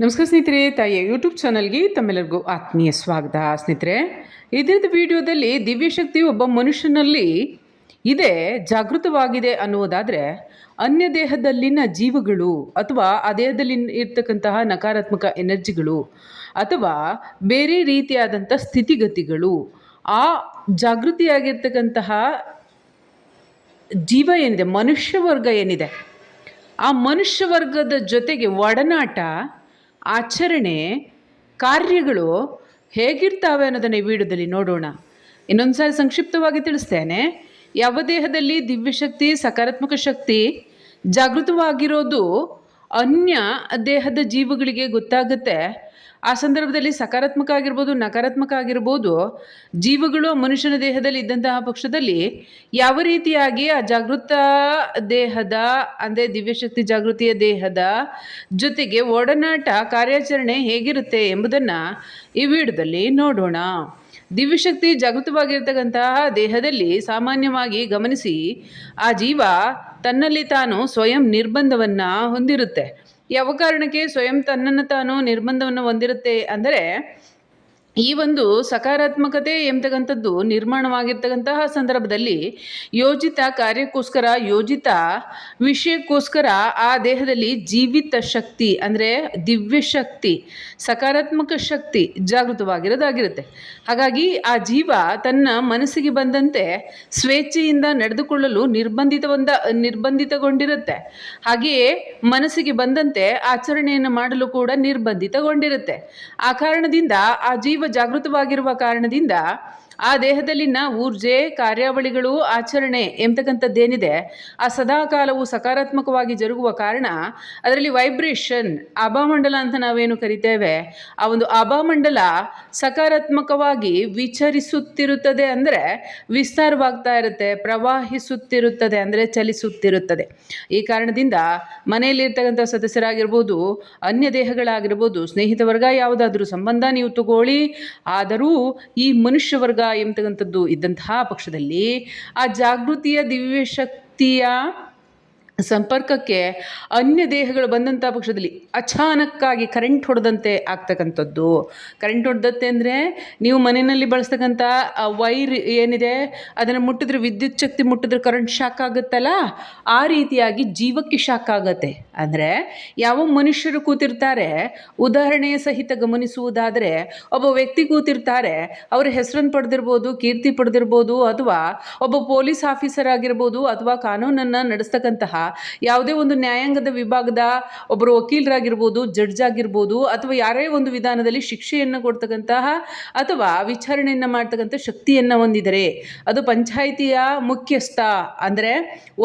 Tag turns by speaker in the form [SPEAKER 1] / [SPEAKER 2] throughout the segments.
[SPEAKER 1] ನಮಸ್ಕಾರ ಸ್ನೇಹಿತರೆ, ತಾಯಿಯ ಯೂಟ್ಯೂಬ್ ಚಾನಲ್ಗೆ ತಮ್ಮೆಲ್ಲರಿಗೂ ಆತ್ಮೀಯ ಸ್ವಾಗತ. ಸ್ನೇಹಿತರೆ ಇದರದ ವಿಡಿಯೋದಲ್ಲಿ ದಿವ್ಯಶಕ್ತಿ ಒಬ್ಬ ಮನುಷ್ಯನಲ್ಲಿ ಇದೆ, ಜಾಗೃತವಾಗಿದೆ ಅನ್ನುವುದಾದರೆ ಅನ್ಯ ದೇಹದಲ್ಲಿನ ಜೀವಗಳು ಅಥವಾ ಆ ದೇಹದಲ್ಲಿ ಇರ್ತಕ್ಕಂತಹ ನಕಾರಾತ್ಮಕ ಎನರ್ಜಿಗಳು ಅಥವಾ ಬೇರೆ ರೀತಿಯಾದಂಥ ಸ್ಥಿತಿಗತಿಗಳು, ಆ ಜಾಗೃತಿಯಾಗಿರ್ತಕ್ಕಂತಹ ಜೀವ ಏನಿದೆ, ಮನುಷ್ಯ ವರ್ಗ ಏನಿದೆ, ಆ ಮನುಷ್ಯ ವರ್ಗದ ಜೊತೆಗೆ ಒಡನಾಟ ಆಚರಣೆ ಕಾರ್ಯಗಳು ಹೇಗಿರ್ತಾವೆ ಅನ್ನೋದನ್ನು ಈ ವಿಡಿಯೋದಲ್ಲಿ ನೋಡೋಣ. ಇನ್ನೊಂದು ಸಾರಿ ಸಂಕ್ಷಿಪ್ತವಾಗಿ ತಿಳಿಸ್ತೇನೆ. ಯಾವ ದೇಹದಲ್ಲಿ ದಿವ್ಯಶಕ್ತಿ, ಸಕಾರಾತ್ಮಕ ಶಕ್ತಿ ಜಾಗೃತವಾಗಿರೋದು ಅನ್ಯ ದೇಹದ ಜೀವಗಳಿಗೆ ಗೊತ್ತಾಗುತ್ತೆ. ಆ ಸಂದರ್ಭದಲ್ಲಿ ಸಕಾರಾತ್ಮಕ ಆಗಿರ್ಬೋದು, ನಕಾರಾತ್ಮಕ ಆಗಿರ್ಬೋದು, ಜೀವಗಳು ಮನುಷ್ಯನ ದೇಹದಲ್ಲಿ ಇದ್ದಂತಹ ಪಕ್ಷದಲ್ಲಿ ಯಾವ ರೀತಿಯಾಗಿ ಆ ಜಾಗೃತ ದೇಹದ, ಅಂದರೆ ದಿವ್ಯಶಕ್ತಿ ಜಾಗೃತಿಯ ದೇಹದ ಜೊತೆಗೆ ಒಡನಾಟ ಕಾರ್ಯಾಚರಣೆ ಹೇಗಿರುತ್ತೆ ಎಂಬುದನ್ನು ಈ ವಿಡಿಯೋದಲ್ಲಿ ನೋಡೋಣ. ದಿವ್ಯಶಕ್ತಿ ಜಾಗೃತವಾಗಿರ್ತಕ್ಕಂತಹ ದೇಹದಲ್ಲಿ ಸಾಮಾನ್ಯವಾಗಿ ಗಮನಿಸಿ, ಆ ಜೀವ ತನ್ನಲ್ಲಿ ತಾನು ಸ್ವಯಂ ನಿರ್ಬಂಧವನ್ನು ಹೊಂದಿರುತ್ತೆ. ಯಾವ ಕಾರಣಕ್ಕೆ ಸ್ವಯಂ ತನ್ನನ್ನು ತಾನು ನಿರ್ಬಂಧವನ್ನು ಹೊಂದಿರುತ್ತೆ ಅಂದರೆ ಈ ಒಂದು ಸಕಾರಾತ್ಮಕತೆ ಎಂಬತಕ್ಕಂಥದ್ದು ನಿರ್ಮಾಣವಾಗಿರ್ತಕ್ಕಂತಹ ಸಂದರ್ಭದಲ್ಲಿ ಯೋಜಿತ ಕಾರ್ಯಕ್ಕೋಸ್ಕರ, ಯೋಜಿತ ವಿಷಯಕ್ಕೋಸ್ಕರ ಆ ದೇಹದಲ್ಲಿ ಜೀವಿತ ಶಕ್ತಿ ಅಂದರೆ ದಿವ್ಯ ಶಕ್ತಿ, ಸಕಾರಾತ್ಮಕ ಶಕ್ತಿ ಜಾಗೃತವಾಗಿರೋದಾಗಿರುತ್ತೆ. ಹಾಗಾಗಿ ಆ ಜೀವ ತನ್ನ ಮನಸ್ಸಿಗೆ ಬಂದಂತೆ ಸ್ವೇಚ್ಛೆಯಿಂದ ನಡೆದುಕೊಳ್ಳಲು ನಿರ್ಬಂಧಿತವಂದ ನಿರ್ಬಂಧಿತಗೊಂಡಿರುತ್ತೆ. ಹಾಗೆಯೇ ಮನಸ್ಸಿಗೆ ಬಂದಂತೆ ಆಚರಣೆಯನ್ನು ಮಾಡಲು ಕೂಡ ನಿರ್ಬಂಧಿತಗೊಂಡಿರುತ್ತೆ. ಆ ಕಾರಣದಿಂದ ಆ ಜೀವ ಜಾಗೃತವಾಗಿರುವ ಕಾರಣದಿಂದ ಆ ದೇಹದಲ್ಲಿನ ಊರ್ಜೆ, ಕಾರ್ಯಾವಳಿಗಳು, ಆಚರಣೆ ಎಂಬತಕ್ಕಂಥದ್ದೇನಿದೆ, ಆ ಸದಾಕಾಲವು ಸಕಾರಾತ್ಮಕವಾಗಿ ಜರುಗುವ ಕಾರಣ ಅದರಲ್ಲಿ ವೈಬ್ರೇಷನ್ ಅಭಾಮಂಡಲ ಅಂತ ನಾವೇನು ಕರಿತೇವೆ, ಆ ಒಂದು ಅಭಾಮಂಡಲ ಸಕಾರಾತ್ಮಕವಾಗಿ ವಿಚರಿಸುತ್ತಿರುತ್ತದೆ ಅಂದರೆ ವಿಸ್ತಾರವಾಗ್ತಾ ಇರುತ್ತೆ, ಪ್ರವಾಹಿಸುತ್ತಿರುತ್ತದೆ ಅಂದರೆ ಚಲಿಸುತ್ತಿರುತ್ತದೆ. ಈ ಕಾರಣದಿಂದ ಮನೆಯಲ್ಲಿರ್ತಕ್ಕಂಥ ಸದಸ್ಯರಾಗಿರ್ಬೋದು, ಅನ್ಯ ದೇಹಗಳಾಗಿರ್ಬೋದು, ಸ್ನೇಹಿತ ವರ್ಗ ಯಾವುದಾದ್ರೂ ಸಂಬಂಧ ನೀವು ತಗೊಳ್ಳಿ, ಆದರೂ ಈ ಮನುಷ್ಯ ವರ್ಗ ಎಂಬತಕ್ಕಂಥದ್ದು ಇದ್ದಂತಹ ಪಕ್ಷದಲ್ಲಿ ಆ ಜಾಗೃತಿಯ ದಿವ್ಯ ಶಕ್ತಿಯ ಸಂಪರ್ಕಕ್ಕೆ ಅನ್ಯ ದೇಹಗಳು ಬಂದಂಥ ಪಕ್ಷದಲ್ಲಿ ಅಚಾನಕ್ಕಾಗಿ ಕರೆಂಟ್ ಹೊಡೆದಂತೆ ಆಗ್ತಕ್ಕಂಥದ್ದು. ಕರೆಂಟ್ ಹೊಡೆದತ್ತೆ ಅಂದರೆ ನೀವು ಮನೆಯಲ್ಲಿ ಬಳಸ್ತಕ್ಕಂಥ ವೈರ್ ಏನಿದೆ, ಅದನ್ನು ಮುಟ್ಟಿದ್ರೆ ವಿದ್ಯುತ್ ಶಕ್ತಿ ಮುಟ್ಟಿದ್ರೆ ಕರೆಂಟ್ ಶಾಕ್ ಆಗುತ್ತಲ್ಲ? ಆ ರೀತಿಯಾಗಿ ಜೀವಕ್ಕೆ ಶಾಕ್ ಆಗುತ್ತೆ. ಅಂದರೆ ಯಾವ ಮನುಷ್ಯರು ಕೂತಿರ್ತಾರೆ, ಉದಾಹರಣೆಯ ಸಹಿತ ಗಮನಿಸುವುದಾದರೆ, ಒಬ್ಬ ವ್ಯಕ್ತಿ ಕೂತಿರ್ತಾರೆ, ಅವರ ಹೆಸರನ್ನು ಪಡೆದಿರ್ಬೋದು, ಕೀರ್ತಿ ಪಡೆದಿರ್ಬೋದು, ಅಥವಾ ಒಬ್ಬ ಪೊಲೀಸ್ ಆಫೀಸರ್ ಆಗಿರ್ಬೋದು, ಅಥವಾ ಕಾನೂನನ್ನು ನಡೆಸ್ತಕ್ಕಂತಹ ಯಾವುದೇ ಒಂದು ನ್ಯಾಯಾಂಗದ ವಿಭಾಗದ ಒಬ್ಬರು ವಕೀಲರಾಗಿರ್ಬೋದು ಜಡ್ಜ್ ಆಗಿರ್ಬೋದು, ಅಥವಾ ಯಾರೇ ಒಂದು ವಿಧಾನದಲ್ಲಿ ಶಿಕ್ಷೆಯನ್ನು ಕೊಡ್ತಕ್ಕಂತಹ ಅಥವಾ ವಿಚಾರಣೆಯನ್ನು ಮಾಡ್ತಕ್ಕಂಥ ಶಕ್ತಿಯನ್ನು ಹೊಂದಿದರೆ ಅದು ಪಂಚಾಯಿತಿಯ ಮುಖ್ಯಸ್ಥ. ಅಂದರೆ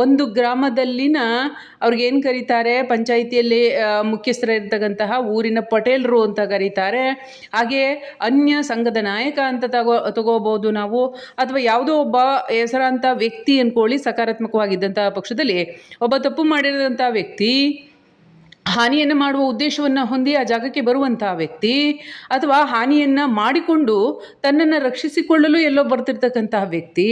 [SPEAKER 1] ಒಂದು ಗ್ರಾಮದಲ್ಲಿನ ಅವ್ರಿಗೇನು ಕರೀತಾರೆ? ಪಂಚಾಯಿತಿಯಲ್ಲಿ ಮುಖ್ಯಸ್ಥರಿರ್ತಕ್ಕಂತಹ ಊರಿನ ಪಟೇಲರು ಅಂತ ಕರೀತಾರೆ. ಹಾಗೆ ಅನ್ಯ ಸಂಘದ ನಾಯಕ ಅಂತ ತಗೋ, ತಗೋಬಹುದು ನಾವು. ಅಥವಾ ಯಾವುದೋ ಒಬ್ಬ ಹೆಸರಾಂತ ವ್ಯಕ್ತಿ ಅನ್ಕೊಳ್ಳಿ, ಸಕಾರಾತ್ಮಕವಾಗಿದ್ದಂತಹ ಪಕ್ಷದಲ್ಲಿ ಒಬ್ಬ ತಪ್ಪು ಮಾಡಿರೋಂಥ ವ್ಯಕ್ತಿ ಹಾನಿಯನ್ನು ಮಾಡುವ ಉದ್ದೇಶವನ್ನು ಹೊಂದಿ ಆ ಜಾಗಕ್ಕೆ ಬರುವಂಥ ವ್ಯಕ್ತಿ ಅಥವಾ ಹಾನಿಯನ್ನು ಮಾಡಿಕೊಂಡು ತನ್ನನ್ನು ರಕ್ಷಿಸಿಕೊಳ್ಳಲು ಎಲ್ಲೋ ಬರ್ತಿರ್ತಕ್ಕಂತಹ ವ್ಯಕ್ತಿ,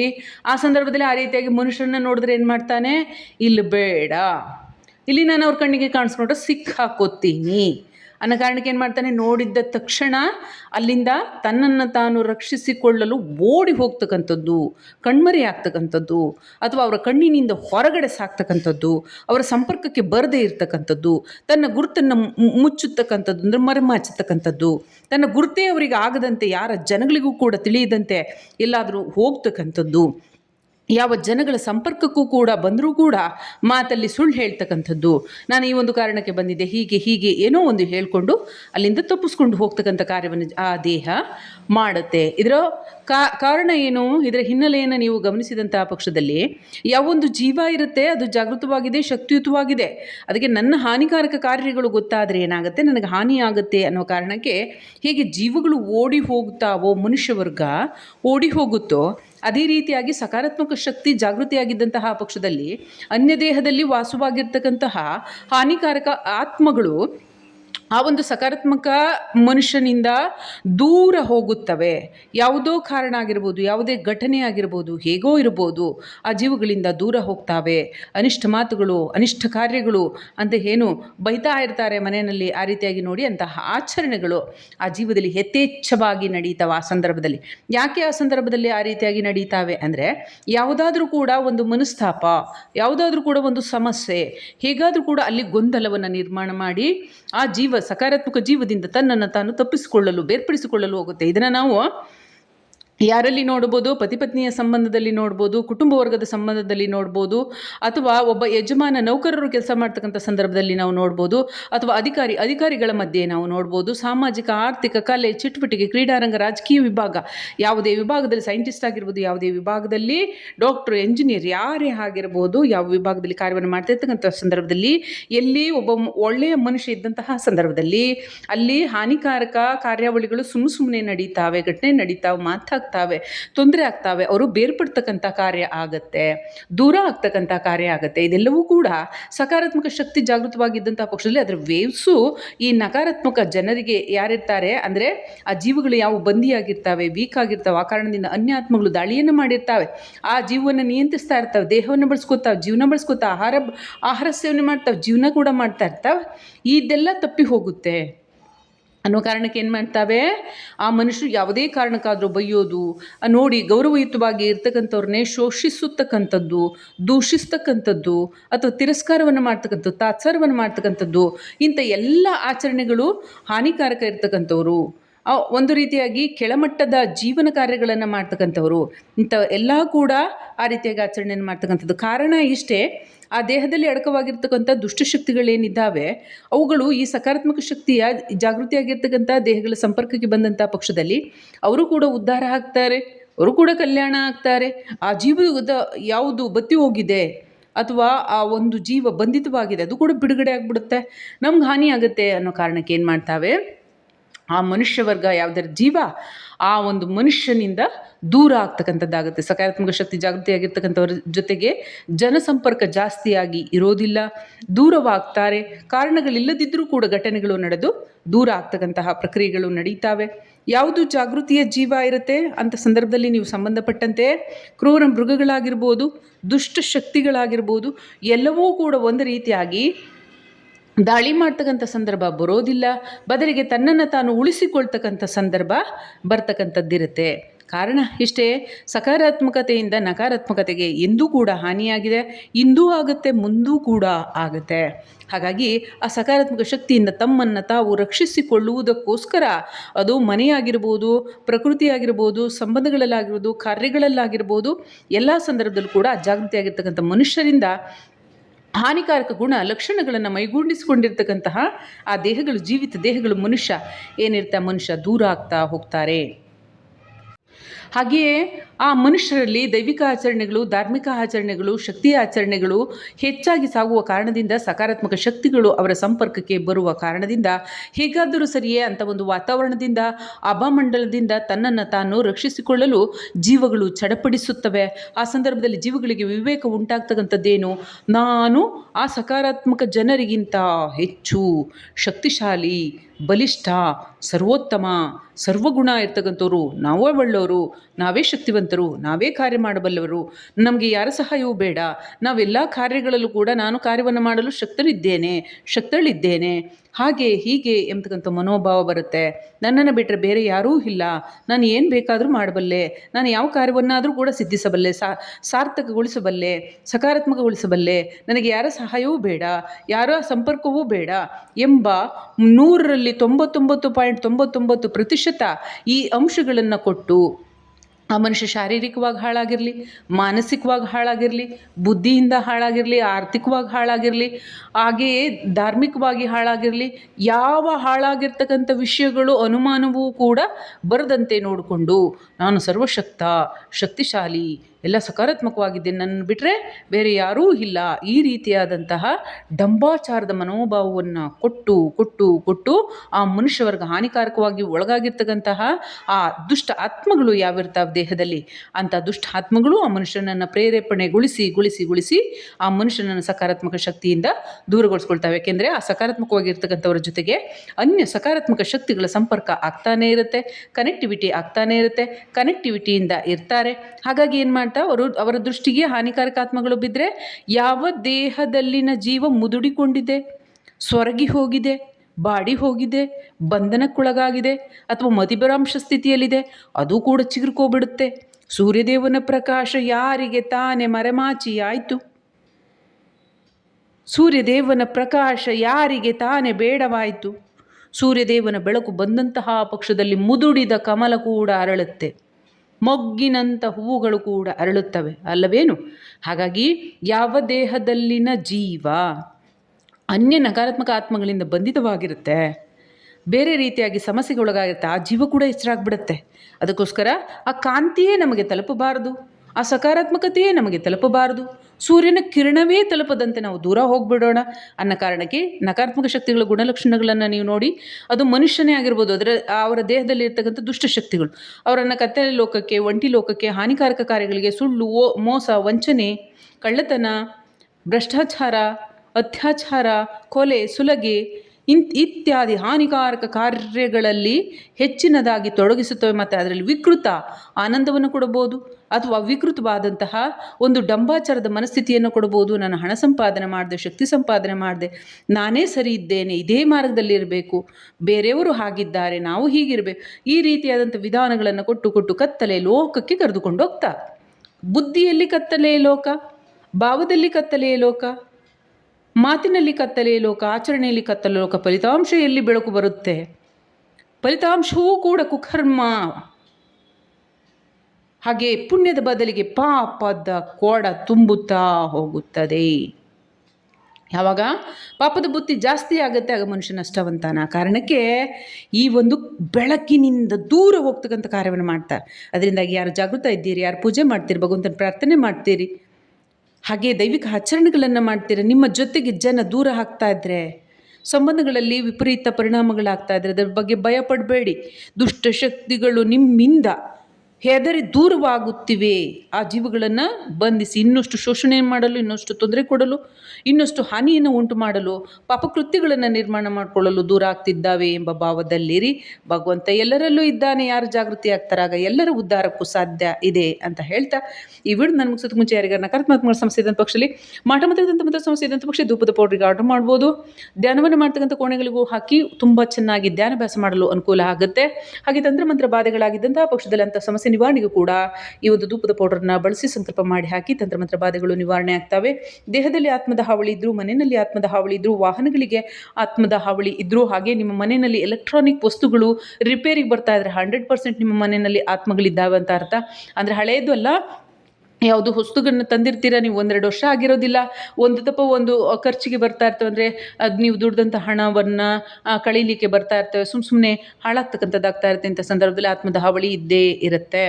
[SPEAKER 1] ಆ ಸಂದರ್ಭದಲ್ಲಿ ಆ ರೀತಿಯಾಗಿ ಮನುಷ್ಯರನ್ನ ನೋಡಿದ್ರೆ ಏನು ಮಾಡ್ತಾನೆ? ಇಲ್ಲಿ ಬೇಡ. ಇಲ್ಲಿ ನಾನು ಅವ್ರ ಕಣ್ಣಿಗೆ ಕಾಣಿಸ್ಕೊಂಡ್ರೆ ಸಿಕ್ಕ ಹಾಕೋತೀನಿ ಅನ್ನೋ ಕಾರಣಕ್ಕೆ ಏನು ಮಾಡ್ತಾನೆ? ನೋಡಿದ್ದ ತಕ್ಷಣ ಅಲ್ಲಿಂದ ತನ್ನನ್ನು ತಾನು ರಕ್ಷಿಸಿಕೊಳ್ಳಲು ಓಡಿ ಹೋಗ್ತಕ್ಕಂಥದ್ದು, ಕಣ್ಮರಿ ಆಗ್ತಕ್ಕಂಥದ್ದು, ಅಥವಾ ಅವರ ಕಣ್ಣಿನಿಂದ ಹೊರಗಡೆ ಸಾಕ್ತಕ್ಕಂಥದ್ದು, ಅವರ ಸಂಪರ್ಕಕ್ಕೆ ಬರದೇ ಇರತಕ್ಕಂಥದ್ದು, ತನ್ನ ಗುರುತನ್ನು ಮುಚ್ಚುತ್ತಕ್ಕಂಥದ್ದು, ಅಂದರೆ ಮರೆಮಾಚತಕ್ಕಂಥದ್ದು, ತನ್ನ ಗುರುತೇ ಅವರಿಗೆ ಆಗದಂತೆ, ಯಾರ ಜನಗಳಿಗೂ ಕೂಡ ತಿಳಿಯದಂತೆ ಎಲ್ಲಾದರೂ ಹೋಗ್ತಕ್ಕಂಥದ್ದು. ಯಾವ ಜನಗಳ ಸಂಪರ್ಕಕ್ಕೂ ಕೂಡ ಬಂದರೂ ಕೂಡ ಮಾತಲ್ಲಿ ಸುಳ್ಳು ಹೇಳ್ತಕ್ಕಂಥದ್ದು. ನಾನು ಈ ಒಂದು ಕಾರಣಕ್ಕೆ ಬಂದಿದ್ದೆ. ಹೀಗೆ ಹೀಗೆ ಏನೋ ಒಂದು ಹೇಳಿಕೊಂಡು ಅಲ್ಲಿಂದ ತಪ್ಪಿಸ್ಕೊಂಡು ಹೋಗ್ತಕ್ಕಂಥ ಕಾರ್ಯವನ್ನು ಆ ದೇಹ ಮಾಡುತ್ತೆ. ಇದರ ಕಾರಣ ಏನು? ಇದರ ಹಿನ್ನೆಲೆಯನ್ನು ನೀವು ಗಮನಿಸಿದಂತಹ ಪಕ್ಷದಲ್ಲಿ ಯಾವೊಂದು ಜೀವ ಇರುತ್ತೆ, ಅದು ಜಾಗೃತವಾಗಿದೆ, ಶಕ್ತಿಯುತವಾಗಿದೆ. ಅದಕ್ಕೆ ನನ್ನ ಹಾನಿಕಾರಕ ಕಾರ್ಯಗಳು ಗೊತ್ತಾದರೆ ಏನಾಗುತ್ತೆ? ನನಗೆ ಹಾನಿ ಆಗುತ್ತೆ ಅನ್ನೋ ಕಾರಣಕ್ಕೆ ಹೇಗೆ ಜೀವಗಳು ಓಡಿ ಹೋಗ್ತಾವೋ ಮನುಷ್ಯ ವರ್ಗ ಓಡಿ ಹೋಗುತ್ತೋ ಅದೇ ರೀತಿಯಾಗಿ ಸಕಾರಾತ್ಮಕ ಶಕ್ತಿ ಜಾಗೃತಿಯಾಗಿದ್ದಂತಹ ಪಕ್ಷದಲ್ಲಿ ಅನ್ಯ ದೇಹದಲ್ಲಿ ವಾಸವಾಗಿರ್ತಕ್ಕಂತಹ ಹಾನಿಕಾರಕ ಆತ್ಮಗಳು ಆ ಒಂದು ಸಕಾರಾತ್ಮಕ ಮನುಷ್ಯನಿಂದ ದೂರ ಹೋಗುತ್ತವೆ. ಯಾವುದೋ ಕಾರಣ ಆಗಿರ್ಬೋದು, ಯಾವುದೇ ಘಟನೆ ಆಗಿರ್ಬೋದು, ಹೇಗೋ ಇರ್ಬೋದು, ಆ ಜೀವಗಳಿಂದ ದೂರ ಹೋಗ್ತಾವೆ. ಅನಿಷ್ಟ ಮಾತುಗಳು, ಅನಿಷ್ಟ ಕಾರ್ಯಗಳು ಅಂತ ಏನು ಬೈತಾ ಇರ್ತಾರೆ ಮನೆಯಲ್ಲಿ ಆ ರೀತಿಯಾಗಿ ನೋಡಿ ಅಂತಹ ಆಚರಣೆಗಳು ಆ ಜೀವದಲ್ಲಿ ಯಥೇಚ್ಛವಾಗಿ ನಡೀತಾವೆ ಆ ಸಂದರ್ಭದಲ್ಲಿ. ಯಾಕೆ ಆ ಸಂದರ್ಭದಲ್ಲಿ ಆ ರೀತಿಯಾಗಿ ನಡೀತಾವೆ ಅಂದರೆ, ಯಾವುದಾದ್ರೂ ಕೂಡ ಒಂದು ಮನಸ್ತಾಪ, ಯಾವುದಾದ್ರೂ ಕೂಡ ಒಂದು ಸಮಸ್ಯೆ, ಹೇಗಾದರೂ ಕೂಡ ಅಲ್ಲಿ ಗೊಂದಲವನ್ನು ನಿರ್ಮಾಣ ಮಾಡಿ ಆ ಜೀವ ಸಕಾರಾತ್ಮಕ ಜೀವದಿಂದ ತನ್ನನ್ನು ತಾನು ತಪ್ಪಿಸಿಕೊಳ್ಳಲು ಬೇರ್ಪಡಿಸಿಕೊಳ್ಳಲು ಹೋಗುತ್ತೆ. ಇದನ್ನು ನಾವು ಯಾರಲ್ಲಿ ನೋಡ್ಬೋದು? ಪತಿಪತ್ನಿಯ ಸಂಬಂಧದಲ್ಲಿ ನೋಡ್ಬೋದು? ಕುಟುಂಬ ವರ್ಗದ ಸಂಬಂಧದಲ್ಲಿ ನೋಡ್ಬೋದು? ಅಥವಾ ಒಬ್ಬ ಯಜಮಾನ ನೌಕರರು ಕೆಲಸ ಮಾಡ್ತಕ್ಕಂಥ ಸಂದರ್ಭದಲ್ಲಿ ನಾವು ನೋಡ್ಬೋದು? ಅಥವಾ ಅಧಿಕಾರಿ, ಅಧಿಕಾರಿಗಳ ಮಧ್ಯೆ ನಾವು ನೋಡ್ಬೋದು? ಸಾಮಾಜಿಕ, ಆರ್ಥಿಕ, ಕಲೆ, ಚಟುವಟಿಕೆ, ಕ್ರೀಡಾರಂಗ, ರಾಜಕೀಯ ವಿಭಾಗ ಯಾವುದೇ ವಿಭಾಗದಲ್ಲಿ ಸೈಂಟಿಸ್ಟ್ ಆಗಿರ್ಬೋದು, ಯಾವುದೇ ವಿಭಾಗದಲ್ಲಿ ಡಾಕ್ಟ್ರು ಎಂಜಿನಿಯರ್ ಯಾರೇ ಆಗಿರ್ಬೋದು, ಯಾವ ವಿಭಾಗದಲ್ಲಿ ಕಾರ್ಯವನ್ನು ಮಾಡ್ತಿರ್ತಕ್ಕಂಥ ಸಂದರ್ಭದಲ್ಲಿ ಎಲ್ಲಿ ಒಬ್ಬ ಒಳ್ಳೆಯ ಮನುಷ್ಯ ಇದ್ದಂತಹ ಸಂದರ್ಭದಲ್ಲಿ ಅಲ್ಲಿ ಹಾನಿಕಾರಕ ಕಾರ್ಯಾವಳಿಗಳು ಸುಮ್ಮ ಸುಮ್ಮನೆ ನಡೀತಾವೆ, ಘಟನೆ ನಡೀತಾವೆ ಮಾತಾಗ್ತಾವೆ ತೊಂದರೆ ಆಗ್ತಾವೆ, ಅವರು ಬೇರ್ಪಡ್ತಕ್ಕಂಥ ಕಾರ್ಯ ಆಗತ್ತೆ, ದೂರ ಆಗ್ತಕ್ಕಂಥ ಕಾರ್ಯ ಆಗುತ್ತೆ, ಇದೆಲ್ಲವೂ ಕೂಡ ಸಕಾರಾತ್ಮಕ ಶಕ್ತಿ ಜಾಗೃತವಾಗಿದ್ದಂಥ ಪಕ್ಷದಲ್ಲಿ ಅದರ ವೇವ್ಸು ಈ ನಕಾರಾತ್ಮಕ ಜನರಿಗೆ ಯಾರಿರ್ತಾರೆ ಅಂದರೆ ಆ ಜೀವಗಳು ಯಾವ ಬಂದಿಯಾಗಿರ್ತಾವೆ ವೀಕ್ ಆಗಿರ್ತಾವೆ, ಆ ಕಾರಣದಿಂದ ಅನ್ಯಾತ್ಮಗಳು ದಾಳಿಯನ್ನು ಮಾಡಿರ್ತಾವೆ, ಆ ಜೀವವನ್ನು ನಿಯಂತ್ರಿಸ್ತಾ ಇರ್ತಾವೆ, ದೇಹವನ್ನು ಬಳಸ್ಕೊತಾವೆ, ಜೀವನ ಬಳಸ್ಕೊತಾವೆ, ಆಹಾರ ಆಹಾರ ಸೇವನೆ ಮಾಡ್ತಾವೆ, ಜೀವನ ಕೂಡ ಮಾಡ್ತಾ ಇರ್ತಾವೆ ಇದೆಲ್ಲ ತಪ್ಪಿ ಹೋಗುತ್ತೆ. ಅನ್ನೋ ಕಾರಣಕ್ಕೆ ಏನು ಮಾಡ್ತಾವೆ? ಆ ಮನುಷ್ಯರು ಯಾವುದೇ ಕಾರಣಕ್ಕಾದರೂ ಬೈಯೋದು ನೋಡಿ ಗೌರವಯುತವಾಗಿ ಇರ್ತಕ್ಕಂಥವ್ರನ್ನೇ ಶೋಷಿಸುತ್ತಕ್ಕಂಥದ್ದು, ದೂಷಿಸ್ತಕ್ಕಂಥದ್ದು, ಅಥವಾ ತಿರಸ್ಕಾರವನ್ನು ಮಾಡ್ತಕ್ಕಂಥದ್ದು, ತಾತ್ಸಾರವನ್ನು ಮಾಡ್ತಕ್ಕಂಥದ್ದು, ಇಂಥ ಎಲ್ಲ ಆಚರಣೆಗಳು ಹಾನಿಕಾರಕ ಇರ್ತಕ್ಕಂಥವ್ರು. ಒಂದು ರೀತಿಯಾಗಿ ಕೆಳಮಟ್ಟದ ಜೀವನ ಕಾರ್ಯಗಳನ್ನು ಮಾಡ್ತಕ್ಕಂಥವ್ರು. ಇಂಥ ಎಲ್ಲ ಕೂಡ ಆ ರೀತಿಯಾಗಿ ಆಚರಣೆಯನ್ನು ಮಾಡ್ತಕ್ಕಂಥದ್ದು. ಕಾರಣ ಇಷ್ಟೇ, ಆ ದೇಹದಲ್ಲಿ ಅಡಕವಾಗಿರ್ತಕ್ಕಂಥ ದುಷ್ಟಶಕ್ತಿಗಳೇನಿದ್ದಾವೆ ಅವುಗಳು ಈ ಸಕಾರಾತ್ಮಕ ಶಕ್ತಿಯ ಜಾಗೃತಿಯಾಗಿರ್ತಕ್ಕಂಥ ದೇಹಗಳ ಸಂಪರ್ಕಕ್ಕೆ ಬಂದಂಥ ಪಕ್ಷದಲ್ಲಿ ಅವರು ಕೂಡ ಉದ್ಧಾರ ಆಗ್ತಾರೆ, ಅವರು ಕೂಡ ಕಲ್ಯಾಣ ಆಗ್ತಾರೆ. ಆ ಜೀವದ ಯಾವುದು ಬತ್ತಿ ಹೋಗಿದೆ ಅಥವಾ ಆ ಒಂದು ಜೀವ ಬಂಧಿತವಾಗಿದೆ, ಅದು ಕೂಡ ಬಿಡುಗಡೆ ಆಗಿಬಿಡುತ್ತೆ. ನಮ್ಗೆ ಹಾನಿ ಆಗುತ್ತೆ ಅನ್ನೋ ಕಾರಣಕ್ಕೆ ಏನು ಮಾಡ್ತಾವೆ? ಆ ಮನುಷ್ಯ ವರ್ಗ ಯಾವುದರ ಜೀವ, ಆ ಒಂದು ಮನುಷ್ಯನಿಂದ ದೂರ ಆಗ್ತಕ್ಕಂಥದ್ದಾಗುತ್ತೆ. ಸಕಾರಾತ್ಮಕ ಶಕ್ತಿ ಜಾಗೃತಿಯಾಗಿರ್ತಕ್ಕಂಥವ್ರ ಜೊತೆಗೆ ಜನಸಂಪರ್ಕ ಜಾಸ್ತಿಯಾಗಿ ಇರೋದಿಲ್ಲ, ದೂರವಾಗ್ತಾರೆ ಕಾರಣಗಳಿಲ್ಲದಿದ್ದರೂ ಕೂಡ ಘಟನೆಗಳು ನಡೆದು ದೂರ ಆಗ್ತಕ್ಕಂತಹ ಪ್ರಕ್ರಿಯೆಗಳು ನಡೀತಾವೆ. ಯಾವುದು ಜಾಗೃತಿಯ ಜೀವ ಇರುತ್ತೆ ಅಂತ ಸಂದರ್ಭದಲ್ಲಿ ನೀವು ಸಂಬಂಧಪಟ್ಟಂತೆ ಕ್ರೂರ ಮೃಗಗಳಾಗಿರ್ಬೋದು, ದುಷ್ಟ ಶಕ್ತಿಗಳಾಗಿರ್ಬೋದು, ಎಲ್ಲವೂ ಕೂಡ ಒಂದು ರೀತಿಯಾಗಿ ದಾಳಿ ಮಾಡ್ತಕ್ಕಂಥ ಸಂದರ್ಭ ಬರೋದಿಲ್ಲ. ಬದಲಿಗೆ ತನ್ನನ್ನು ತಾನು ಉಳಿಸಿಕೊಳ್ತಕ್ಕಂಥ ಸಂದರ್ಭ ಬರ್ತಕ್ಕಂಥದ್ದಿರುತ್ತೆ. ಕಾರಣ ಇಷ್ಟೇ, ಸಕಾರಾತ್ಮಕತೆಯಿಂದ ನಕಾರಾತ್ಮಕತೆಗೆ ಎಂದೂ ಕೂಡ ಹಾನಿಯಾಗಿದೆ, ಇಂದೂ ಆಗುತ್ತೆ, ಮುಂದೂ ಕೂಡ ಆಗುತ್ತೆ. ಹಾಗಾಗಿ ಆ ಸಕಾರಾತ್ಮಕ ಶಕ್ತಿಯಿಂದ ತಮ್ಮನ್ನು ತಾವು ರಕ್ಷಿಸಿಕೊಳ್ಳುವುದಕ್ಕೋಸ್ಕರ ಅದು ಮನೆಯಾಗಿರ್ಬೋದು, ಪ್ರಕೃತಿಯಾಗಿರ್ಬೋದು, ಸಂಬಂಧಗಳಲ್ಲಾಗಿರ್ಬೋದು, ಕಾರ್ಯಗಳಲ್ಲಾಗಿರ್ಬೋದು, ಎಲ್ಲ ಸಂದರ್ಭದಲ್ಲೂ ಕೂಡ ಜಾಗೃತಿಯಾಗಿರ್ತಕ್ಕಂಥ ಮನುಷ್ಯರಿಂದ ಹಾನಿಕಾರಕ ಗುಣ ಲಕ್ಷಣಗಳನ್ನು ಮೈಗೂಡಿಸಿಕೊಂಡಿರ್ತಕ್ಕಂತಹ ಆ ದೇಹಗಳು ಜೀವಿತ ದೇಹಗಳು ಮನುಷ್ಯ ಏನಿರ್ತಾ ಮನುಷ್ಯ ದೂರ ಆಗ್ತಾ ಹೋಗ್ತಾರೆ. ಹಾಗೆಯೇ ಆ ಮನುಷ್ಯರಲ್ಲಿ ದೈವಿಕ ಆಚರಣೆಗಳು, ಧಾರ್ಮಿಕ ಆಚರಣೆಗಳು, ಶಕ್ತಿಯ ಆಚರಣೆಗಳು ಹೆಚ್ಚಾಗಿ ಸಾಗುವ ಕಾರಣದಿಂದ ಸಕಾರಾತ್ಮಕ ಶಕ್ತಿಗಳು ಅವರ ಸಂಪರ್ಕಕ್ಕೆ ಬರುವ ಕಾರಣದಿಂದ ಹೇಗಾದರೂ ಸರಿಯೇ ಅಂತ ಒಂದು ವಾತಾವರಣದಿಂದ, ಅಭಾಮಂಡಲದಿಂದ ತನ್ನನ್ನು ತಾನು ರಕ್ಷಿಸಿಕೊಳ್ಳಲು ಜೀವಗಳು ಚಡಪಡಿಸುತ್ತವೆ. ಆ ಸಂದರ್ಭದಲ್ಲಿ ಜೀವಗಳಿಗೆ ವಿವೇಕ ಉಂಟಾಗ್ತಕ್ಕಂಥದ್ದೇನು? ನಾನು ಆ ಸಕಾರಾತ್ಮಕ ಜನರಿಗಿಂತ ಹೆಚ್ಚು ಶಕ್ತಿಶಾಲಿ ಬಲಿಷ್ಠ, ಸರ್ವೋತ್ತಮ, ಸರ್ವಗುಣ ಇರ್ತಕ್ಕಂಥವ್ರು. ನಾವೇ ಒಳ್ಳೆಯವರು, ನಾವೇ ಶಕ್ತಿವಂತರು, ನಾವೇ ಕಾರ್ಯ ಮಾಡಬಲ್ಲವರು. ನಮಗೆ ಯಾರ ಸಹಾಯವೂ ಬೇಡ. ನಾವೆಲ್ಲ ಕಾರ್ಯಗಳಲ್ಲೂ ಕೂಡ ನಾನು ಕಾರ್ಯವನ್ನು ಮಾಡಲು ಶಕ್ತನಿದ್ದೇನೆ ಶಕ್ತಳಿದ್ದೇನೆ. ಹಾಗೆ ಹೀಗೆ ಎಂಬತಕ್ಕಂಥ ಮನೋಭಾವ ಬರುತ್ತೆ. ನನ್ನನ್ನು ಬಿಟ್ಟರೆ ಬೇರೆ ಯಾರೂ ಇಲ್ಲ. ನಾನು ಏನು ಬೇಕಾದರೂ ಮಾಡಬಲ್ಲೆ. ನಾನು ಯಾವ ಕಾರ್ಯವನ್ನಾದರೂ ಕೂಡ ಸಿದ್ಧಿಸಬಲ್ಲೆ. ಸಾ, ಸಾರ್ಥಕಗೊಳಿಸಬಲ್ಲೆ. ಸಕಾರಾತ್ಮಕಗೊಳಿಸಬಲ್ಲೆ. ನನಗೆ ಯಾರ ಸಹಾಯವೂ ಬೇಡ. ಯಾರ ಸಂಪರ್ಕವೂ ಬೇಡ ಎಂಬ ನೂರರಲ್ಲಿ ತೊಂಬತ್ತೊಂಬತ್ತು ಪಾಯಿಂಟ್ ತೊಂಬತ್ತೊಂಬತ್ತು ಪ್ರತಿಶತ ಈ ಅಂಶಗಳನ್ನು ಕೊಟ್ಟು ಆ ಮನುಷ್ಯ ಶಾರೀರಿಕವಾಗಿ ಹಾಳಾಗಿರಲಿ, ಮಾನಸಿಕವಾಗಿ ಹಾಳಾಗಿರಲಿ, ಬುದ್ಧಿಯಿಂದ ಹಾಳಾಗಿರಲಿ, ಆರ್ಥಿಕವಾಗಿ ಹಾಳಾಗಿರಲಿ, ಹಾಗೆಯೇ ಧಾರ್ಮಿಕವಾಗಿ ಹಾಳಾಗಿರಲಿ, ಯಾವ ಹಾಳಾಗಿರ್ತಕ್ಕಂಥ ವಿಷಯಗಳು ಅನುಮಾನವೂ ಕೂಡ ಬರದಂತೆ ನೋಡಿಕೊಂಡು, ನಾನು ಸರ್ವಶಕ್ತ, ಶಕ್ತಿಶಾಲಿ ಎಲ್ಲ ಸಕಾರಾತ್ಮಕವಾಗಿದ್ದೇನೆ ನನ್ನ ಬಿಟ್ಟರೆ ಬೇರೆ ಯಾರೂ ಇಲ್ಲ. ಈ ರೀತಿಯಾದಂತಹ ಡಂಬಾಚಾರದ ಮನೋಭಾವವನ್ನು ಕೊಟ್ಟು ಕೊಟ್ಟು ಕೊಟ್ಟು ಆ ಮನುಷ್ಯ ವರ್ಗ ಹಾನಿಕಾರಕವಾಗಿ ಒಳಗಾಗಿರ್ತಕ್ಕಂತಹ ಆ ದುಷ್ಟ ಆತ್ಮಗಳು ಯಾವಿರ್ತಾವೆ ದೇಹದಲ್ಲಿ? ಅಂಥ ದುಷ್ಟ ಆತ್ಮಗಳು ಆ ಮನುಷ್ಯನನ್ನು ಪ್ರೇರೇಪಣೆಗೊಳಿಸಿ, ಗುಳಿಸಿ ಗುಳಿಸಿ ಆ ಮನುಷ್ಯನನ್ನು ಸಕಾರಾತ್ಮಕ ಶಕ್ತಿಯಿಂದ ದೂರಗೊಳಿಸ್ಕೊಳ್ತಾವೆ. ಯಾಕೆಂದರೆ ಆ ಸಕಾರಾತ್ಮಕವಾಗಿರ್ತಕ್ಕಂಥವ್ರ ಜೊತೆಗೆ ಅನ್ಯ ಸಕಾರಾತ್ಮಕ ಶಕ್ತಿಗಳ ಸಂಪರ್ಕ ಆಗ್ತಾನೇ ಇರುತ್ತೆ ಕನೆಕ್ಟಿವಿಟಿ ಆಗ್ತಾನೇ ಇರುತ್ತೆ ಕನೆಕ್ಟಿವಿಟಿಯಿಂದ ಇರ್ತಾರೆ. ಹಾಗಾಗಿ ಏನು ಅವರು ಅವರ ದೃಷ್ಟಿಗೆ ಹಾನಿಕಾರಕ ಆತ್ಮಗಳು ಬಿದ್ದರೆ ಯಾವ ದೇಹದಲ್ಲಿನ ಜೀವ ಮುದುಡಿಕೊಂಡಿದೆ, ಸ್ವರಗಿ ಹೋಗಿದೆ, ಬಾಡಿ ಹೋಗಿದೆ, ಬಂಧನಕ್ಕೊಳಗಾಗಿದೆ ಅಥವಾ ಮತಿಬರಾಂಶ ಸ್ಥಿತಿಯಲ್ಲಿದೆ, ಅದು ಕೂಡ ಚಿಗುರ್ಕೋಬಿಡುತ್ತೆ ಸೂರ್ಯದೇವನ ಪ್ರಕಾಶ ಯಾರಿಗೆ ತಾನೇ ಮರೆಮಾಚಿ ಆಯಿತು? ಸೂರ್ಯದೇವನ ಪ್ರಕಾಶ ಯಾರಿಗೆ ತಾನೇ ಬೇಡವಾಯಿತು? ಸೂರ್ಯದೇವನ ಬೆಳಕು ಬಂದಂತಹ ಪಕ್ಷದಲ್ಲಿ ಮುದುಡಿದ ಕಮಲ ಕೂಡ ಅರಳುತ್ತೆ. ಮೊಗ್ಗಿನಂಥ ಹೂವುಗಳು ಕೂಡ ಅರಳುತ್ತವೆ, ಅಲ್ಲವೇನು? ಹಾಗಾಗಿ ಯಾವ ದೇಹದಲ್ಲಿನ ಜೀವ ಅನ್ಯ ನಕಾರಾತ್ಮಕ ಆತ್ಮಗಳಿಂದ ಬಂಧಿತವಾಗಿರುತ್ತೆ, ಬೇರೆ ರೀತಿಯಾಗಿ ಸಮಸ್ಯೆಗೆ ಒಳಗಾಗಿರುತ್ತೆ ಆ ಜೀವ ಕೂಡ ಎಚ್ಚರಾಗ್ಬಿಡುತ್ತೆ. ಅದಕ್ಕೋಸ್ಕರ ಆ ಕಾಂತಿಯೇ ನಮಗೆ ತಲುಪಬಾರದು, ಆ ಸಕಾರಾತ್ಮಕತೆಯೇ ನಮಗೆ ತಲುಪಬಾರದು ಸೂರ್ಯನ ಕಿರಣವೇ ತಲುಪದಂತೆ ನಾವು ದೂರ ಹೋಗ್ಬಿಡೋಣ ಅನ್ನೋ ಕಾರಣಕ್ಕೆ ನಕಾರಾತ್ಮಕ ಶಕ್ತಿಗಳ ಗುಣಲಕ್ಷಣಗಳನ್ನು ನೀವು ನೋಡಿ, ಅದು ಮನುಷ್ಯನೇ ಆಗಿರ್ಬೋದು, ಅದರ, ಅವರ ದೇಹದಲ್ಲಿ ಇರ್ತಕ್ಕಂಥ ದುಷ್ಟಶಕ್ತಿಗಳು ಅವರನ್ನು ಕತ್ತಲೆ ಲೋಕಕ್ಕೆ, ಒಂಟಿ ಲೋಕಕ್ಕೆ, ಹಾನಿಕಾರಕ ಕಾರ್ಯಗಳಿಗೆ ಸುಳ್ಳು, ಓ, ಮೋಸ, ವಂಚನೆ, ಕಳ್ಳತನ, ಭ್ರಷ್ಟಾಚಾರ, ಅತ್ಯಾಚಾರ, ಕೊಲೆ, ಸುಲಗೆ ಇನ್, ಇತ್ಯಾದಿ ಹಾನಿಕಾರಕ ಕಾರ್ಯಗಳಲ್ಲಿ ಹೆಚ್ಚಿನದಾಗಿ ತೊಡಗಿಸುತ್ತವೆ ಮತ್ತು ಅದರಲ್ಲಿ ವಿಕೃತ ಆನಂದವನ್ನು ಕೊಡಬಹುದು ಅಥವಾ ವಿಕೃತವಾದಂತಹ ಒಂದು ಡಂಬಾಚಾರದ ಮನಸ್ಥಿತಿಯನ್ನು ಕೊಡಬಹುದು. ನಾನು ಹಣ ಸಂಪಾದನೆ ಮಾಡಿದೆ, ಶಕ್ತಿ ಸಂಪಾದನೆ ಮಾಡಿದೆ, ನಾನೇ ಸರಿ ಇದ್ದೇನೆ, ಇದೇ ಮಾರ್ಗದಲ್ಲಿ ಇರಬೇಕು, ಬೇರೆಯವರು ಹಾಗಿದ್ದಾರೆ, ನಾವು ಹೀಗಿರಬೇಕು, ಈ ರೀತಿಯಾದಂಥ ವಿಧಾನಗಳನ್ನು ಕೊಟ್ಟು ಕೊಟ್ಟು ಕತ್ತಲೆ ಲೋಕಕ್ಕೆ ಕರೆದುಕೊಂಡು ಹೋಗ್ತಾ. ಬುದ್ಧಿಯಲ್ಲಿ ಕತ್ತಲೆಯ ಲೋಕ, ಭಾವದಲ್ಲಿ ಕತ್ತಲೆಯ ಲೋಕ ಮಾತಿನಲ್ಲಿ ಕತ್ತಲೆ ಲೋಕ, ಆಚರಣೆಯಲ್ಲಿ ಕತ್ತಲೆ ಲೋಕ ಫಲಿತಾಂಶ ಎಲ್ಲಿ ಬೆಳಕು ಬರುತ್ತೆ. ಫಲಿತಾಂಶವೂ ಕೂಡ ಕುಕರ್ಮ. ಹಾಗೆ ಪುಣ್ಯದ ಬದಲಿಗೆ ಪಾಪದ ಕೋಡ ತುಂಬುತ್ತಾ ಹೋಗುತ್ತದೆ. ಯಾವಾಗ? ಪಾಪದ ಬುತ್ತಿ ಜಾಸ್ತಿ ಆಗುತ್ತೆ, ಆಗ ಮನುಷ್ಯ ನಷ್ಟವಂತಾನ. ಕಾರಣಕ್ಕೆ ಈ ಒಂದು ಬೆಳಕಿನಿಂದ ದೂರ ಹೋಗ್ತಕ್ಕಂಥ ಕಾರ್ಯವನ್ನು ಮಾಡ್ತಾರೆ. ಅದರಿಂದಾಗಿ ಯಾರು ಜಾಗೃತ ಇದ್ದೀರಿ, ಯಾರು ಪೂಜೆ ಮಾಡ್ತೀರಿ, ಭಗವಂತನ ಪ್ರಾರ್ಥನೆ ಮಾಡ್ತೀರಿ ಹಾಗೆ ದೈವಿಕ ಆಚರಣೆಗಳನ್ನು ಮಾಡ್ತೀರ? ನಿಮ್ಮ ಜೊತೆಗೆ ಜನ ದೂರ ಆಗ್ತಾ ಇದ್ದರೆ ಸಂಬಂಧಗಳಲ್ಲಿ ವಿಪರೀತ ಪರಿಣಾಮಗಳಾಗ್ತಾ ಇದ್ದರೆ ಅದರ ಬಗ್ಗೆ ಭಯ ಪಡಬೇಡಿ. ದುಷ್ಟಶಕ್ತಿಗಳು ನಿಮ್ಮಿಂದ ಹೆದರಿ ದೂರವಾಗುತ್ತಿವೆ. ಆ ಜೀವಗಳನ್ನು ಬಂಧಿಸಿ ಇನ್ನಷ್ಟು ಶೋಷಣೆ ಮಾಡಲು, ಇನ್ನಷ್ಟು ತೊಂದರೆ ಕೊಡಲು, ಇನ್ನಷ್ಟು ಹಾನಿಯನ್ನು ಉಂಟು ಮಾಡಲು, ಪಾಪಕೃತ್ಯಗಳನ್ನು ನಿರ್ಮಾಣ ಮಾಡಿಕೊಳ್ಳಲು ದೂರ ಆಗ್ತಿದ್ದಾವೆ ಎಂಬ ಭಾವದಲ್ಲಿರಿ. ಭಗವಂತ ಎಲ್ಲರಲ್ಲೂ ಇದ್ದಾನೆ. ಯಾರು ಜಾಗೃತಿ ಆಗ್ತಾರಾಗ ಎಲ್ಲರ ಉದ್ಧಾರಕ್ಕೂ ಸಾಧ್ಯ ಇದೆ ಅಂತ ಹೇಳ್ತಾ ಈ ವಿಡಿಯೋ ನನ್ನ ಮುಗಿಸೋದಕ್ಕೆ ಮುಂಚೆ ಯಾರಿಗಾರ ನಕಾರಾತ್ಮಕ ಸಮಸ್ಯೆ ಇದ್ದಂಥ ಪಕ್ಷದಲ್ಲಿ ಮಾಟ ಮತದಂಥ ಮತ ಸಮಸ್ಯೆ ಇದ್ದಂಥ ಪಕ್ಷ ಧೂಪದ ಪೌಡ್ರಿಗೆ ಆರ್ಡರ್ ಮಾಡ್ಬೋದು. ಧ್ಯಾನವನ್ನು ಮಾಡ್ತಕ್ಕಂಥ ಕೋಣೆಗಳಿಗೂ ಹಾಕಿ ತುಂಬ ಚೆನ್ನಾಗಿ ಧ್ಯಾನಭ್ಯಾಸ ಮಾಡಲು ಅನುಕೂಲ ಆಗುತ್ತೆ. ಹಾಗೆ ತಂತ್ರಮಂತ್ರ ಬಾಧೆಗಳಾಗಿದ್ದಂತಹ ಪಕ್ಷದಲ್ಲಿ ಅಂಥ ಸಮಸ್ಯೆ ನಿವಾರಣೆಗೂ ಕೂಡ ಈ ಒಂದು ಧೂಪದ ಪೌಡರ್ನ ಬಳಸಿ ಸಂಕಲ್ಪ ಮಾಡಿ ಹಾಕಿ ತಂತ್ರಮಂತ್ರ ಬಾಧೆಗಳು ನಿವಾರಣೆ ಆಗ್ತವೆ. ದೇಹದಲ್ಲಿ ಆತ್ಮದ ಹಾವಳಿ ಇದ್ದರೂ ಮನೆಯಲ್ಲಿ ಆತ್ಮದ ಹಾವಳಿ ಇದ್ದರೂ ವಾಹನಗಳಿಗೆ ಆತ್ಮದ ಹಾವಳಿ ಇದ್ದರೂ ಹಾಗೆ ನಿಮ್ಮ ಮನೆಯಲ್ಲಿ ಎಲೆಕ್ಟ್ರಾನಿಕ್ ವಸ್ತುಗಳು ರಿಪೇರಿಗೆ ಬರ್ತಾ ಇದ್ರೆ ಹಂಡ್ರೆಡ್ ಪರ್ಸೆಂಟ್ ನಿಮ್ಮ ಮನೆಯಲ್ಲಿ ಆತ್ಮಗಳಿದ್ದಾವೆ ಅಂತ ಅರ್ಥ. ಅಂದರೆ ಹಳೆಯದು ಅಲ್ಲ ಯಾವುದು ಹೊಸ್ತುಗಳನ್ನ ತಂದಿರ್ತೀರ? ನೀವು ಒಂದೆರಡು ವರ್ಷ ಆಗಿರೋದಿಲ್ಲ. ಒಂದು ತಪ್ಪ ಒಂದು ಖರ್ಚಿಗೆ ಬರ್ತಾ ಇರ್ತವೆ ಅಂದರೆ, ಅದು ನೀವು ದುಡ್ದಂಥ ಹಣವನ್ನು ಕಳೀಲಿಕ್ಕೆ ಬರ್ತಾ ಇರ್ತವೆ. ಸುಮ್ಮ ಸುಮ್ಮನೆ ಹಾಳಾಗ್ತಕ್ಕಂಥದ್ದಾಗ್ತಾ ಇರುತ್ತೆ ಇಂಥ ಸಂದರ್ಭದಲ್ಲಿ ಆತ್ಮದ ಹಾವಳಿ ಇದ್ದೇ ಇರುತ್ತೆ.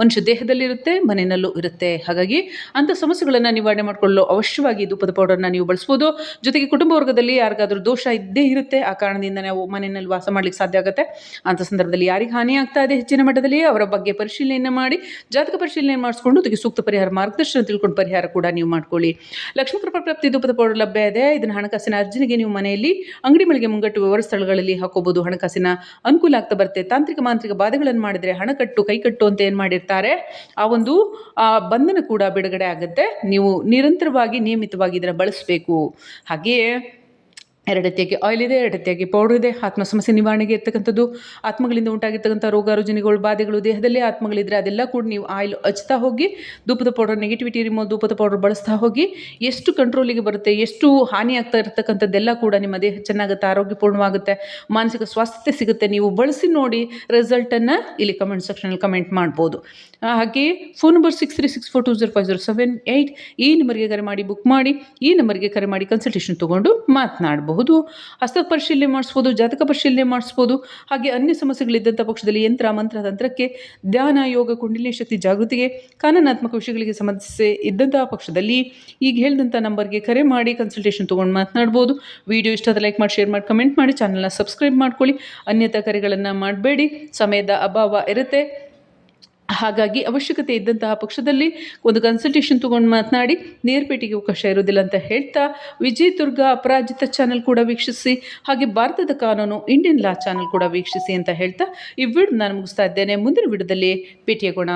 [SPEAKER 1] ಮನುಷ್ಯ ದೇಹದಲ್ಲಿರುತ್ತೆ, ಮನೆಯಲ್ಲೂ ಇರುತ್ತೆ. ಹಾಗಾಗಿ ಅಂಥ ಸಮಸ್ಯೆಗಳನ್ನು ನಿವಾರಣೆ ಮಾಡಿಕೊಳ್ಳಲು ಅವಶ್ಯವಾಗಿ ಧೂಪದ ಪೌಡರ್ನ ನೀವು ಬಳಸ್ಬೋದು. ಜೊತೆಗೆ ಕುಟುಂಬ ವರ್ಗದಲ್ಲಿ ಯಾರಿಗಾದರೂ ದೋಷ ಇದ್ದೇ ಇರುತ್ತೆ. ಆ ಕಾರಣದಿಂದ ನಾವು ಮನೆಯಲ್ಲಿ ವಾಸ ಮಾಡಲಿಕ್ಕೆ ಸಾಧ್ಯ ಆಗುತ್ತೆ. ಅಂಥ ಸಂದರ್ಭದಲ್ಲಿ ಯಾರಿಗೆ ಹಾನಿ ಆಗ್ತಾ ಇದೆ ಹೆಚ್ಚಿನ ಮಟ್ಟದಲ್ಲಿ ಅವರ ಬಗ್ಗೆ ಪರಿಶೀಲನೆಯನ್ನು ಮಾಡಿ, ಜಾತಕ ಪರಿಶೀಲನೆ ಮಾಡಿಸ್ಕೊಂಡು ಅದಕ್ಕೆ ಸೂಕ್ತ ಪರಿಹಾರ ಮಾರ್ಗದರ್ಶನ ತಿಳ್ಕೊಂಡು ಪರಿಹಾರ ಕೂಡ ನೀವು ಮಾಡ್ಕೊಳ್ಳಿ. ಲಕ್ಷ್ಮೀ ಕೃಪಾ ಪ್ರಾಪ್ತಿ ಧೂಪದ ಪೌಡರ್ ಲಭ್ಯ ಇದೆ. ಇದನ್ನು ಹಣಕಾಸಿನ ಅರ್ಜಿನಿಗೆ ನೀವು ಮನೆಯಲ್ಲಿ ಅಂಗಡಿ ಮಳಿಗೆ ಮುಂಗಟ್ಟು ವ್ಯವಹಾರ ಸ್ಥಳಗಳಲ್ಲಿ ಹಾಕೋಬಹುದು ಹಣಕಾಸಿನ ಅನುಕೂಲ ಆಗ್ತಾ ಬರುತ್ತೆ. ತಾಂತ್ರಿಕ ಮಾಂತ್ರಿಕ ಬಾಧೆಗಳನ್ನು ಮಾಡಿದರೆ ಹಣಕಟ್ಟು ಕೈಕಟ್ಟು ಅಂತ ಏನು ಮಾಡಿರ್ತಾರೆ? ಆ ಒಂದು ಬಂಧನ ಕೂಡ ಬಿಡುಗಡೆ ಆಗುತ್ತೆ. ನೀವು ನಿರಂತರವಾಗಿ ನಿಯಮಿತವಾಗಿ ಇದನ್ನು ಬಳಸಬೇಕು. ಹಾಗೆಯೇ ಎರಡತ್ತಿಯಾಗಿ ಆಯಿಲ್ ಇದೆ ಎರಡತ್ತಿಯಾಗಿ ಪೌಡರ್ ಇದೆ. ಆತ್ಮ ಸಮಸ್ಯೆ ನಿವಾರಣೆಗೆ ಇರ್ತಕ್ಕಂಥದ್ದು, ಆತ್ಮಗಳಿಂದ ಉಂಟಾಗಿರ್ತಕ್ಕಂಥ ರೋಗ ಬಾಧೆಗಳು ದೇಹದಲ್ಲಿ ಆತ್ಮಗಳಿದ್ರೆ ಅದೆಲ್ಲ ಕೂಡ ನೀವು ಆಯಿಲ್ ಹಚ್ತಾ ಹೋಗಿ ಧೂಪದ ಪೌಡರ್ ನೆಗೆಟಿವಿಟಿ ರಿಮೋ ಧೂಪದ ಪೌಡರ್ ಬಳಸ್ತಾ ಹೋಗಿ, ಎಷ್ಟು ಕಂಟ್ರೋಲಿಗೆ ಬರುತ್ತೆ, ಎಷ್ಟು ಹಾನಿ ಆಗ್ತಾ ಇರ್ತಕ್ಕಂಥದ್ದೆಲ್ಲ ಕೂಡ ನಿಮ್ಮ ದೇಹ ಚೆನ್ನಾಗುತ್ತೆ, ಆರೋಗ್ಯಪೂರ್ಣವಾಗುತ್ತೆ, ಮಾನಸಿಕ ಸ್ವಾಸ್ಥ್ಯ ಸಿಗುತ್ತೆ. ನೀವು ಬಳಸಿ ನೋಡಿ ರಿಸಲ್ಟನ್ನು ಇಲ್ಲಿ ಕಮೆಂಟ್ ಸೆಕ್ಷನಲ್ಲಿ ಕಮೆಂಟ್ ಮಾಡ್ಬೋದು. ಹಾಗೆ phone number six three six four two zero five zero seven eight ಈ ನಂಬರ್ಗೆ ಕರೆ ಮಾಡಿ ಬುಕ್ ಮಾಡಿ, ಈ ನಂಬರ್ಗೆ ಕರೆ ಮಾಡಿ ಕನ್ಸಲ್ಟೇಷನ್ ತೊಗೊಂಡು ಮಾತನಾಡಬಹುದು. ಹಸ್ತ ಪರಿಶೀಲನೆ ಮಾಡಿಸ್ಬೋದು, ಜಾತಕ ಪರಿಶೀಲನೆ ಮಾಡಿಸ್ಬೋದು. ಹಾಗೆ ಅನ್ಯ ಸಮಸ್ಯೆಗಳಿದ್ದಂಥ ಪಕ್ಷದಲ್ಲಿ ಯಂತ್ರ, ಮಂತ್ರ, ತಂತ್ರಕ್ಕೆ ಧ್ಯಾನ, ಯೋಗ, ಕುಂಡಲಿ, ಶಕ್ತಿ, ಜಾಗೃತಿಗೆ ಕಾನೂನಾತ್ಮಕ ವಿಷಯಗಳಿಗೆ ಸಮಸ್ಯೆ ಇದ್ದಂತಹ ಪಕ್ಷದಲ್ಲಿ ಈಗ ಹೇಳಿದಂಥ ನಂಬರ್ಗೆ ಕರೆ ಮಾಡಿ ಕನ್ಸಲ್ಟೇಷನ್ ತೊಗೊಂಡು ಮಾತನಾಡ್ಬೋದು. ವಿಡಿಯೋ ಇಷ್ಟ ಲೈಕ್ ಮಾಡಿ ಶೇರ್ ಮಾಡಿ ಕಮೆಂಟ್ ಮಾಡಿ ಚಾನಲ್ನ ಸಬ್ಸ್ಕ್ರೈಬ್ ಮಾಡ್ಕೊಳ್ಳಿ. ಅನ್ಯತಾ ಕರೆಗಳನ್ನು ಮಾಡಬೇಡಿ. ಸಮಯದ ಅಭಾವ ಇರುತ್ತೆ. ಹಾಗಾಗಿ ಅವಶ್ಯಕತೆ ಇದ್ದಂತಹ ಪಕ್ಷದಲ್ಲಿ ಒಂದು ಕನ್ಸಲ್ಟೇಷನ್ ತಗೊಂಡು ಮಾತನಾಡಿ ನೇರ್ಪೇಟಿಗೆ ಅವಕಾಶ ಇರೋದಿಲ್ಲ ಅಂತ ಹೇಳ್ತಾ, ವಿಜಯ್ ದುರ್ಗಾ ಅಪರಾಜಿತ ಚಾನಲ್ ಕೂಡ ವೀಕ್ಷಿಸಿ, ಹಾಗೆ ಭಾರತದ ಕಾನೂನು ಇಂಡಿಯನ್ ಲಾ ಚಾನಲ್ ಕೂಡ ವೀಕ್ಷಿಸಿ ಅಂತ ಹೇಳ್ತಾ, ಈ ವಿಡಿಯೋ ನಾನು ಮುಗಿಸ್ತಾ ಇದ್ದೇನೆ. ಮುಂದಿನ ವಿಡಿಯೋದಲ್ಲಿ ಭೇಟಿಯಾಗೋಣ.